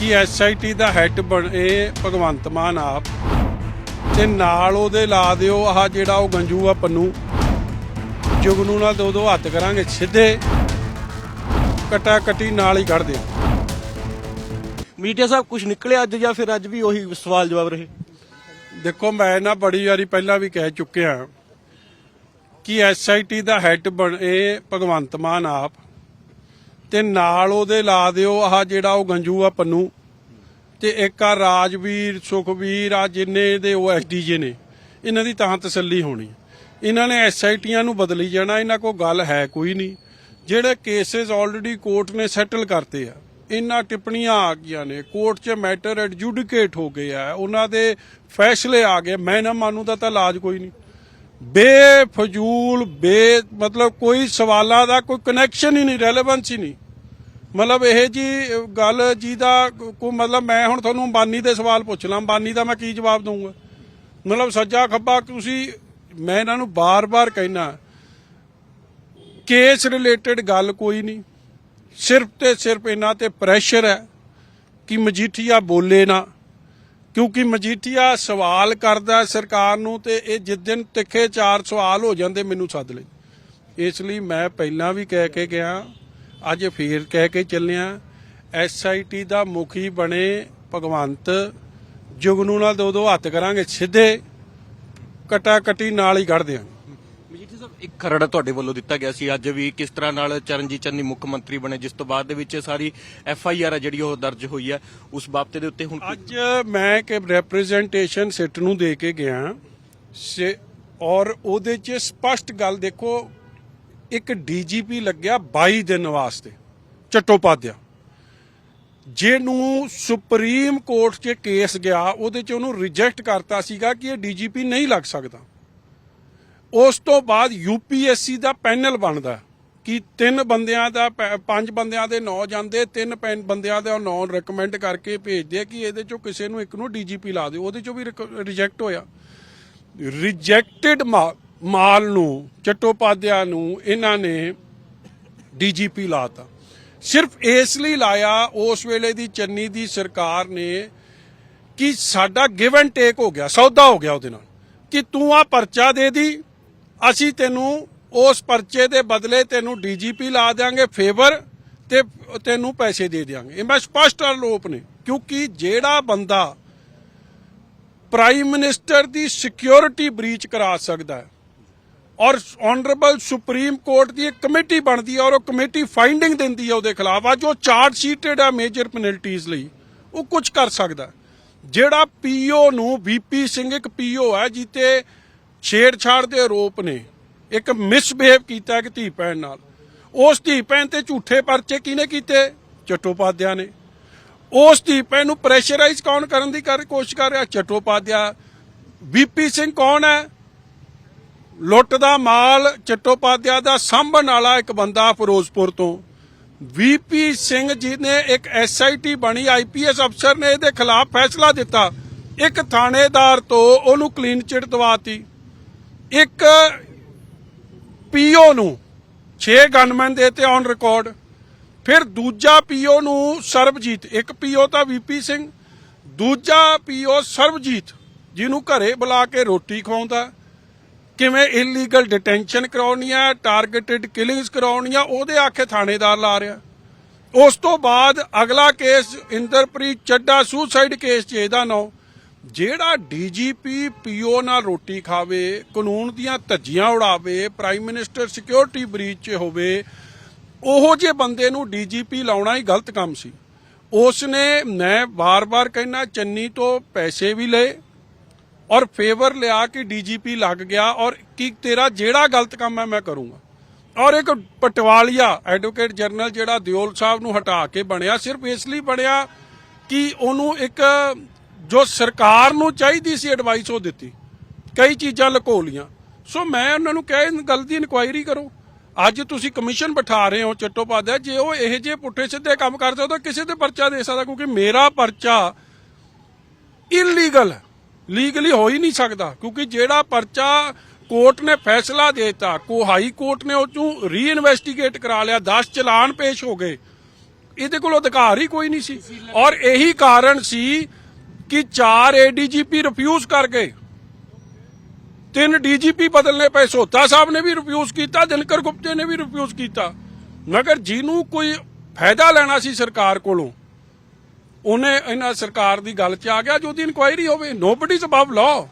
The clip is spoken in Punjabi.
ਕਿ ਐਸਆਈਟੀ ਦਾ ਹੈੱਡ ਬਣੇ ਭਗਵੰਤ ਮਾਨ ਆਪ। ਤੇ ਨਾਲ ਉਹਦੇ ਲਾ ਦਿਓ ਆਹ ਜਿਹੜਾ ਉਹ ਗੰਜੂ ਆ ਪੰਨੂ। ਜੁਗਨੂ ਨਾਲ ਦੋ ਦੋ ਹੱਥ ਕਰਾਂਗੇ ਸਿੱਧੇ ਕਟਾ ਕਟੀ ਨਾਲ ਹੀ ਕੱਢ ਦਿਓ ਮੀਡੀਆ ਸਾਹਿਬ ਕੁਝ ਨਿਕਲਿਆ ਅੱਜ ਜਾਂ ਫਿਰ ਅੱਜ ਵੀ ਉਹੀ ਸਵਾਲ ਜਵਾਬ ਰਹੇ? ਦੇਖੋ ਮੈਂ ਨਾ ਬੜੀ ਵਾਰੀ ਪਹਿਲਾਂ ਵੀ ਕਹਿ ਚੁੱਕਿਆ ਕਿ ਐਸਆਈਟੀ ਦਾ ਹੈੱਡ ਬਣੇ ਭਗਵੰਤ ਮਾਨ ਆਪ। ਤੇ ਨਾਲ ਉਹਦੇ ਲਾ ਦਿਓ ਆਹ ਜਿਹੜਾ ਉਹ ਗੰਜੂ ਆ ਪੰਨੂ। ਤੇ ਇੱਕ ਆ ਰਾਜਵੀਰ, ਸੁਖਵੀਰ, ਆ ਜਿੰਨੇ ਦੇ ਉਹ ਐਸਡੀਜੇ ਨੇ। ਇਹਨਾਂ ਦੀ ਤਾਂ ਤਸੱਲੀ ਹੋਣੀ। ਇਹਨਾਂ ਨੇ ਐਸਆਈਟੀਆਂ ਨੂੰ ਬਦਲੀ ਜਾਣਾ, ਇਹਨਾਂ ਕੋਲ ਗੱਲ ਹੈ ਕੋਈ ਨਹੀਂ। ਜਿਹੜੇ ਕੇਸਿਸ ਆਲਰੇਡੀ ਕੋਰਟ ਨੇ ਸੈਟਲ ਕਰਤੇ ਆ, ਇਹਨਾਂ ਟਿੱਪਣੀਆਂ ਆ ਗਈਆਂ ਨੇ। ਕੋਰਟ 'ਚ ਮੈਟਰ ਐਡਜੂਡੀਕੇਟ ਹੋ ਗਏ ਆ। ਉਹਨਾਂ ਦੇ ਫੈਸਲੇ ਆ ਗਏ। ਮੈਂ ਨਾ ਮੰਨੂ ਦਾ ਤਾਂ ਇਲਾਜ ਕੋਈ ਨਹੀਂ। ਬੇਫਜ਼ੂਲ, ਬੇ, ਮਤਲਬ ਕੋਈ ਸਵਾਲਾਂ ਦਾ ਕੋਈ ਕਨੈਕਸ਼ਨ ਹੀ ਨਹੀਂ ਰੈਲੇਵੈਂਸ ਹੀ ਨਹੀਂ। ਮਤਲਬ ਇਹ ਜੀ, ਗੱਲ ਜਿਹਦਾ ਕੋ, ਮਤਲਬ ਮੈਂ ਹੁਣ ਤੁਹਾਨੂੰ ਅੰਬਾਨੀ ਦੇ ਸਵਾਲ ਪੁੱਛ ਲਾਂ। ਅੰਬਾਨੀ ਦਾ ਮੈਂ ਕੀ ਜਵਾਬ ਦਊਂਗਾ? ਮਤਲਬ ਸੱਜਾ ਖੱਬਾ, ਤੁਸੀਂ, ਮੈਂ ਇਹਨਾਂ ਨੂੰ ਬਾਰ-ਬਾਰ ਕਹਿਣਾ ਕੇਸ ਰਿਲੇਟਡ ਗੱਲ ਕੋਈ ਨਹੀਂ। ਸਿਰਫ ਤੇ ਸਿਰਫ ਇਹਨਾਂ ਤੇ ਪ੍ਰੈਸ਼ਰ ਹੈ ਕਿ ਮਜੀਠੀਆ ਬੋਲੇ ਨਾ। ਕਿਉਂਕਿ ਮਜੀਠੀਆ ਸਵਾਲ ਕਰਦਾ ਸਰਕਾਰ ਨੂੰ ਤੇ ਇਹ ਜਿਸ ਦਿਨ ਤਿੱਖੇ ਚਾਰ ਸਵਾਲ ਹੋ ਜਾਂਦੇ ਮੈਨੂੰ ਸੱਦ ਲਈ ਇਸ ਲਈ ਮੈਂ ਪਹਿਲਾਂ ਵੀ ਕਹਿ ਕੇ ਗਿਆ, ਅੱਜ ਫੇਰ ਕਹਿ ਕੇ ਚੱਲਿਆ ਐਸਆਈਟੀ ਦਾ ਮੁਖੀ ਬਣੇ ਭਗਵੰਤ ਜੁਗਨੂ ਨਾਲ ਦੋ ਦੋ ਹੱਥ ਕਰਾਂਗੇ, ਸਿੱਧੇ ਕਟਾ ਕਟੀ ਨਾਲ ਹੀ ਕੱਢ ਦਿਆਂਗੇ। ਇੱਕ ਖਰੜਾ ਤੁਹਾਡੇ ਵੱਲੋਂ ਦਿੱਤਾ ਗਿਆ ਸੀ। ਅੱਜ ਵੀ ਕਿਸ ਤਰ੍ਹਾਂ ਨਾਲ ਚਰਨਜੀਤ ਚੰਨੀ ਮੁੱਖ ਮੰਤਰੀ ਬਣੇ, ਜਿਸ ਤੋਂ ਬਾਅਦ ਦੇ ਵਿੱਚ ਸਾਰੀ ਐਫ ਆਈ ਆਰ ਹੈ ਜਿਹੜੀ ਉਹ ਦਰਜ ਹੋਈ ਹੈ ਉਸ ਬਾਬਤੇ ਦੇ ਉੱਤੇ ਹੁਣ ਅੱਜ ਮੈਂ ਕਿ ਰਿਪਰੈਜ਼ੈਂਟੇਸ਼ਨ ਸਿੱਟ ਨੂੰ ਦੇ ਕੇ ਗਿਆ। ਔਰ ਉਹਦੇ 'ਚ ਸਪਸ਼ਟ ਗੱਲ ਦੇਖੋ, ਇੱਕ ਡੀਜੀਪੀ ਲੱਗਿਆ 22 ਦਿਨ ਵਾਸਤੇ ਚਟੋਪਾਧਿਆ ਜਿਹਨੂੰ ਸੁਪਰੀਮ ਕੋਰਟ 'ਚ ਕੇਸ ਗਿਆ, ਉਹਦੇ 'ਚ ਉਹਨੂੰ ਰਿਜੈਕਟ ਕਰਤਾ ਸੀਗਾ ਕਿ ਇਹ ਡੀਜੀਪੀ ਨਹੀਂ ਲੱਗ ਸਕਦਾ। ਉਸ ਤੋਂ ਬਾਅਦ ਯੂਪੀਐਸਸੀ ਦਾ ਪੈਨਲ ਬਣਦਾ ਕਿ ਤਿੰਨ ਬੰਦਿਆਂ ਦਾ ਪੈ- ਪੰਜ ਬੰਦਿਆਂ ਦੇ ਨੌ ਜਾਂਦੇ, ਤਿੰਨ ਪੈਨ- ਬੰਦਿਆਂ ਦਾ ਨਾਂ ਰეკਮੈਂਡ ਕਰਕੇ ਭੇਜਦੇ ਕਿ ਇਹਦੇ ਚੋਂ ਕਿਸੇ ਨੂੰ ਇੱਕ ਨੂੰ ਡੀਜੀਪੀ ਲਾ ਦਿਓ। ਉਹਦੇ ਚੋਂ ਵੀ ਰਿਜੈਕਟ ਹੋਇਆ। ਰਿਜੈਕਟਡ ਮਾਲ ਨੂੰ, ਚਟੋਪਾਧਿਆ ਨੂੰ ਇਹਨਾਂ ਨੇ ਡੀਜੀਪੀ ਲਾਤਾ ਸਿਰਫ ਇਸ ਲਈ ਲਾਇਆ ਉਸ ਵੇਲੇ ਦੀ ਚੰਨੀ ਦੀ ਸਰਕਾਰ ਨੇ ਕਿ ਸਾਡਾ ਗਿਵ ਐਂਡ ਟੇਕ ਹੋ ਗਿਆ, ਸੌਦਾ ਹੋ ਗਿਆ ਉਹਦੇ ਨਾਲ। ਕਿ ਤੂੰ ਆ ਪਰਚਾ ਦੇ ਦੀ ਅਸੀਂ ਤੈਨੂੰ ਉਸ ਪਰਚੇ ਦੇ ਬਦਲੇ ਤੈਨੂੰ ਡੀਜੀਪੀ ਲਾ ਦੇਾਂਗੇ ਫੇਵਰ ਤੇ ਤੈਨੂੰ ਪੈਸੇ ਦੇ ਦੇਾਂਗੇ ਇਹ ਮੈਂ ਸਪਸ਼ਟ ਆਰੋਪ ਨੇ, ਕਿਉਂਕਿ ਜਿਹੜਾ ਬੰਦਾ ਪ੍ਰਾਈਮ ਮਿਨਿਸਟਰ ਦੀ ਸਿਕਿਉਰਿਟੀ ਬ੍ਰੀਚ ਕਰਾ ਸਕਦਾ ਹੈ ਔਰ ਆਨਰੇਬਲ ਸੁਪਰੀਮ ਕੋਰਟ ਦੀ ਇੱਕ ਕਮੇਟੀ ਬਣਦੀ ਹੈ ਔਰ ਉਹ ਕਮੇਟੀ ਫਾਈਂਡਿੰਗ ਦਿੰਦੀ ਹੈ ਉਹਦੇ ਖਿਲਾਫ, ਅੱਜ ਉਹ ਚਾਰਜ ਸ਼ੀਟਡ ਹੈ ਮੇਜਰ ਪੈਨਲਟੀਜ਼ ਲਈ, ਉਹ ਕੁਝ ਕਰ ਸਕਦਾ ਹੈ। ਜਿਹੜਾ ਪੀਓ ਨੂੰ ਵੀਪੀ ਸਿੰਘ ਇੱਕ ਪੀਓ ਹੈ ਜਿੱਤੇ ਛੇੜਛਾੜ ਦੇ ਆਰੋਪ ਨੇ। ਇੱਕ ਮਿਸਬਿਹੇਵ ਕੀਤਾ ਹੈ ਕਿ ਧੀ ਭੈਣ ਨਾਲ। ਉਸ ਧੀ ਭੈਣ ਤੇ ਝੂਠੇ ਪਰਚੇ ਕਿਹਨੇ ਕੀਤੇ? ਚਟੋਪਾਧਿਆ ਨੇ। ਉਸ ਧੀ ਭੈਣ ਨੂੰ ਪ੍ਰੈਸ਼ਰਾਈਜ਼ ਕੌਣ ਕਰਨ ਦੀ ਕਰ ਕੋਸ਼ਿਸ਼ ਕਰ ਰਿਹਾ? ਚਟੋਪਾਧਿਆ। ਵੀਪੀ ਸਿੰਘ ਕੌਣ ਹੈ? ਲੁੱਟ ਦਾ ਮਾਲ ਚਟੋਪਾਧਿਆ ਦਾ ਸਾਂਭਣ ਵਾਲਾ ਇੱਕ ਬੰਦਾ ਫਿਰੋਜ਼ਪੁਰ ਤੋਂ। ਵੀਪੀ ਸਿੰਘ ਜੀ ਨੇ ਇੱਕ ਐਸਆਈਟੀ ਬਣੀ ਆਈਪੀਐਸ ਅਫਸਰ ਨੇ, ਇਹਦੇ ਖਿਲਾਫ ਫੈਸਲਾ ਦਿੱਤਾ। ਇੱਕ ਥਾਣੇਦਾਰ ਤੋਂ ਉਹਨੂੰ ਕਲੀਨ ਚਿਟ ਦਵਾਤੀ ਇੱਕ ਪੀਓ ਨੂੰ 6 ਗਨਮੈਨ ਦੇਤੇ ਔਨ ਰਿਕਾਰਡ ਫਿਰ ਦੂਜਾ ਪੀਓ ਨੂੰ ਸਰਬਜੀਤ, ਇੱਕ ਪੀਓ ਤਾਂ ਵੀਪੀ ਸਿੰਘ, ਦੂਜਾ ਪੀਓ ਸਰਬਜੀਤ, ਜਿਹਨੂੰ ਘਰੇ ਬੁਲਾ ਕੇ ਰੋਟੀ ਖਵਾਉਂਦਾ, ਕਿਵੇਂ ਇਲੀਗਲ ਡਿਟੈਂਸ਼ਨ ਕਰਾਉਣੀਆਂ ਟਾਰਗੇਟਡ ਕਿਲਿੰਗਸ ਕਰਾਉਣੀਆਂ ਉਹਦੇ ਆਖੇ ਥਾਣੇਦਾਰ ਲਾ ਰਿਹਾ। ਉਸ ਤੋਂ ਬਾਅਦ ਅਗਲਾ case Inderpreet Chadda suicide case 'ਚ ਇਹਦਾ ਨਾਂ। ਜਿਹੜਾ ਡੀਜੀਪੀ ਪੀਓ ਨਾਲ ਰੋਟੀ ਖਾਵੇ, ਕਾਨੂੰਨ ਦੀਆਂ ਧੱਜੀਆਂ ਉਡਾਵੇ, ਪ੍ਰਾਈਮ ਮਿਨਿਸਟਰ ਸਿਕਿਉਰਿਟੀ ਬ੍ਰੀਚ 'ਚ ਹੋਵੇ, ਉਹੋ ਜੇ ਬੰਦੇ ਨੂੰ ਡੀਜੀਪੀ ਲਾਉਣਾ ਹੀ ਗਲਤ ਕੰਮ ਸੀ। ਉਸ ਨੇ ਮੈਂ ਵਾਰ-ਵਾਰ ਕਹਿਣਾ ਚੰਨੀ ਤੋਂ ਪੈਸੇ ਵੀ ਲਏ ਔਰ ਫੇਵਰ ਲਿਆ ਕਿ ਡੀਜੀਪੀ ਲੱਗ ਗਿਆ ਔਰ ਕਿ ਤੇਰਾ ਜਿਹੜਾ ਗਲਤ ਕੰਮ ਹੈ ਮੈਂ ਕਰੂੰਗਾ। ਔਰ ਇੱਕ ਪਟਵਾਲੀਆ ਐਡਵੋਕੇਟ ਜਨਰਲ ਜਿਹੜਾ ਦਿਓਲ ਸਾਹਿਬ ਨੂੰ ਹਟਾ ਕੇ ਬਣਿਆ, ਸਿਰਫ ਇਸ ਲਈ ਬਣਿਆ ਕਿ ਉਹਨੂੰ ਇੱਕ ਜੋ ਸਰਕਾਰ ਨੂੰ ਚਾਹੀਦੀ ਸੀ ਐਡਵਾਈਸ ਉਹ ਦਿੱਤੀ। ਕਈ ਚੀਜ਼ਾਂ ਲੁਕੋ ਲੀਆਂ ਸੋ ਮੈਂ ਉਹਨਾਂ ਨੂੰ ਕਹਿ ਗੱਲ ਦੀ ਇਨਕੁਆਇਰੀ ਕਰੋ। ਅੱਜ ਤੁਸੀਂ ਕਮਿਸ਼ਨ ਬਿਠਾ ਰਹੇ ਹੋ ਚੱਟੋਪਾਧਿਆ, ਜੇ ਉਹ ਇਹੋ ਜਿਹੇ ਪੁੱਠੇ ਸਿੱਧੇ ਕੰਮ ਕਰ ਸਕਦਾ ਕਿਸੇ ਤੇ ਪਰਚਾ ਦੇ ਸਕਦਾ, ਕਿਉਂਕਿ ਮੇਰਾ ਪਰਚਾ ਇਲੀਗਲ ਲੀਗਲੀ ਹੋ ਹੀ ਨਹੀਂ ਸਕਦਾ, ਕਿਉਂਕਿ ਜਿਹੜਾ ਪਰਚਾ ਕੋਰਟ ਨੇ ਫੈਸਲਾ ਦੇ ਦਿੱਤਾ, ਕੋ ਹਾਈ ਕੋਰਟ ਨੇ ਉਹ ਚੋਂ ਰੀ ਕਰਾ ਲਿਆ 10 ਚਲਾਨ ਪੇਸ਼ ਹੋ ਗਏ। ਇਹਦੇ ਕੋਲ ਅਧਿਕਾਰ ਹੀ ਕੋਈ ਨਹੀਂ ਸੀ। ਔਰ ਇਹੀ ਕਾਰਨ ਸੀ ਕਿ ਚਾਰ ਏਡੀਜੀਪੀ ਰਿਫਿਊਜ਼ ਕਰ ਗਏ। ਤਿੰਨ ਡੀਜੀਪੀ ਬਦਲਨੇ ਪਏ। ਸੋਤਾ ਸਾਹਿਬ ਨੇ ਵੀ ਰਿਫਿਊਜ਼ ਕੀਤਾ, ਦਿਨਕਰ ਗੁਪਤੇ ਨੇ ਵੀ ਰਿਫਿਊਜ਼ ਕੀਤਾ। ਮਗਰ ਜਿਹਨੂੰ ਕੋਈ ਫਾਇਦਾ ਲੈਣਾ ਸੀ ਸਰਕਾਰ ਕੋਲੋਂ, ਉਹਨੇ ਇਹਨਾਂ ਸਰਕਾਰ ਦੀ ਗੱਲ 'ਚ ਆ ਗਿਆ, ਜੋ ਦੀ ਇਨਕੁਆਇਰੀ ਹੋਵੇ। Nobody is above law